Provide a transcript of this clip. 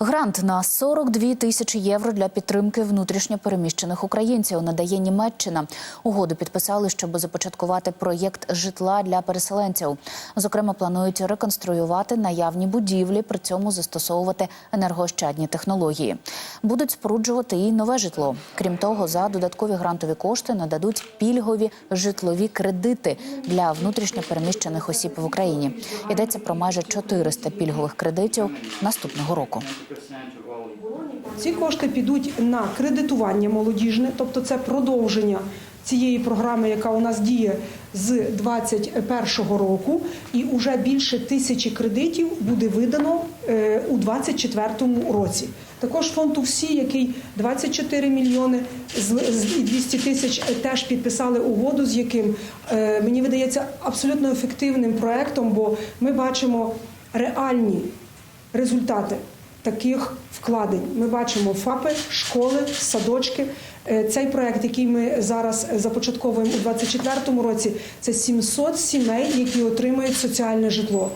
Грант на 42 тисячі євро для підтримки внутрішньо переміщених українців надає Німеччина. Угоду підписали, щоб започаткувати проєкт житла для переселенців. Зокрема, планують реконструювати наявні будівлі, при цьому застосовувати енергоощадні технології. Будуть споруджувати і нове житло. Крім того, за додаткові грантові кошти нададуть пільгові житлові кредити для внутрішньо переміщених осіб в Україні. Йдеться про майже 400 пільгових кредитів наступного року. Ці кошти підуть на кредитування молодіжне, тобто це продовження цієї програми, яка у нас діє з 2021 року, і вже більше тисячі кредитів буде видано е, у 2024 році. Також фонд УВСІ, який 24 мільйони і 200 тисяч е, теж підписали угоду, з яким е, мені видається абсолютно ефективним проектом, бо ми бачимо реальні результати таких вкладень. Ми бачимо ФАПи, школи, садочки. Е, Цей проект, який ми зараз започатковуємо у 2024 році, це 700 сімей, які отримають соціальне житло.